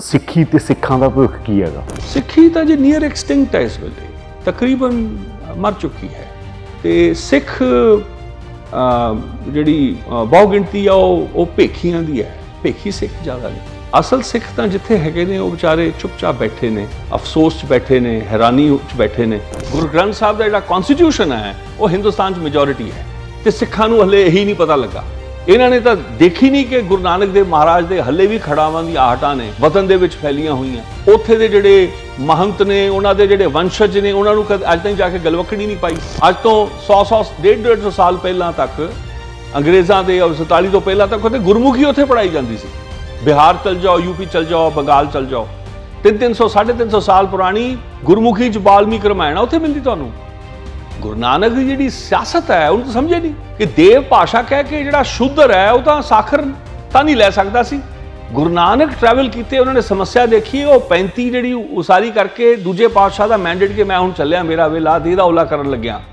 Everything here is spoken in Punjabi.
ਸਿੱਖੀ ਤੇ ਸਿੱਖਾਂ ਦਾ ਭਵਿੱਖ ਕੀ ਹੈਗਾ? ਸਿੱਖੀ ਤਾਂ ਜੀ ਨੀਅਰ ਐਕਸਟਿੰਕਟ ਹੈ ਇਸ ਵੇਲੇ ਤਕਰੀਬਨ ਮਰ ਚੁੱਕੀ ਹੈ। ਤੇ ਸਿੱਖ ਜਿਹੜੀ ਅਹ, ਬਹੁ ਗਿਣਤੀ ਆ ਉਹ ਉਹ ਭੇਖੀਆਂ ਦੀ ਹੈ। ਭੇਖੀ ਸਿੱਖ ਜ਼ਿਆਦਾ ਨੇ। ਅਸਲ ਸਿੱਖ ਤਾਂ ਜਿੱਥੇ ਹੈਗੇ ਨੇ ਉਹ ਵਿਚਾਰੇ ਚੁੱਪਚਾਪ ਬੈਠੇ ਨੇ ਅਫਸੋਸ 'ਚ ਬੈਠੇ ਨੇ ਹੈਰਾਨੀ 'ਚ ਬੈਠੇ ਨੇ। ਗੁਰੂ ਗ੍ਰੰਥ ਸਾਹਿਬ ਦਾ ਜਿਹੜਾ ਕਨਸਟੀਟਿਊਸ਼ਨ ਹੈ ਉਹ ਹਿੰਦੁਸਤਾਨ 'ਚ ਮੈਜੋਰਿਟੀ ਹੈ। ਤੇ ਸਿੱਖਾਂ ਨੂੰ ਹਲੇ ਇਹੀ ਨਹੀਂ ਪਤਾ ਲੱਗਾ। ਇਹਨਾਂ ਨੇ ਤਾਂ ਦੇਖੀ ਨਹੀਂ ਕਿ ਗੁਰੂ ਨਾਨਕ ਦੇਵ ਮਹਾਰਾਜ ਦੇ ਹੱਲੇ ਵੀ ਖੜਾਵਾਂ ਦੀ ਆਹਟਾਂ ਨੇ, ਵਤਨ ਦੇ ਵਿੱਚ ਫੈਲੀਆਂ ਹੋਈਆਂ। ਉੱਥੇ ਦੇ ਜਿਹੜੇ ਮਹੰਤ ਨੇ, ਉਹਨਾਂ ਦੇ ਜਿਹੜੇ ਵੰਸ਼ਜ ਨੇ, ਉਹਨਾਂ ਨੂੰ ਕਦ ਅੱਜ ਤੱਕ ਜਾ ਕੇ ਗਲਵਕੜੀ ਨਹੀਂ ਪਾਈ। ਅੱਜ ਤੋਂ 100 100 ਡੇਢ ਡੇਢ ਸੌ ਸਾਲ ਪਹਿਲਾਂ ਤੱਕ ਅੰਗਰੇਜ਼ਾਂ ਦੇ, ਔਰ 47 ਤੋਂ ਪਹਿਲਾਂ ਤੱਕ ਉੱਥੇ ਗੁਰਮੁਖੀ ਉੱਥੇ ਪੜਾਈ ਜਾਂਦੀ ਸੀ। ਬਿਹਾਰ ਚਲ ਜਾਓ ਯੂਪੀ ਚਲ ਜਾਓ, ਬੰਗਾਲ ਚਲ ਜਾਓ। 300 350 ਸਾਲ ਪੁਰਾਣੀ ਗੁਰਮੁਖੀ ਚ ਬਾਲਮੀਕ ਰਮਾਇਣਾ ਉੱਥੇ ਮਿਲਦੀ ਤੁਹਾਨੂੰ? ਗੁਰੂ ਨਾਨਕ ਦੀ ਜਿਹੜੀ ਸਿਆਸਤ ਹੈ, ਉਹਨੂੰ ਤਾਂ ਸਮਝੇ ਨਹੀਂ। ਕਿ ਦੇਵ ਭਾਸ਼ਾ ਕਹਿ ਕੇ ਜਿਹੜਾ ਸ਼ੁੱਧਰ ਹੈ, ਉਹ ਤਾਂ ਸਾਖਰ ਤਾਂ ਨਹੀਂ ਲੈ ਸਕਦਾ ਸੀ। ਗੁਰੂ ਨਾਨਕ ਟਰੈਵਲ ਕੀਤੇ, ਉਹਨਾਂ ਨੇ ਸਮੱਸਿਆ ਦੇਖੀ, ਉਹ 35 ਜਿਹੜੀ ਉਸਾਰੀ ਕਰਕੇ ਦੂਜੇ ਪਾਤਸ਼ਾਹ ਦਾ ਮੈਂਡੇਟ ਕਿ ਮੈਂ ਹੁਣ ਚੱਲਿਆ, ਮੇਰਾ ਵੇਲਾ ਦੇ ਦਾ ਔਲਾ ਕਰਨ ਲੱਗਿਆ।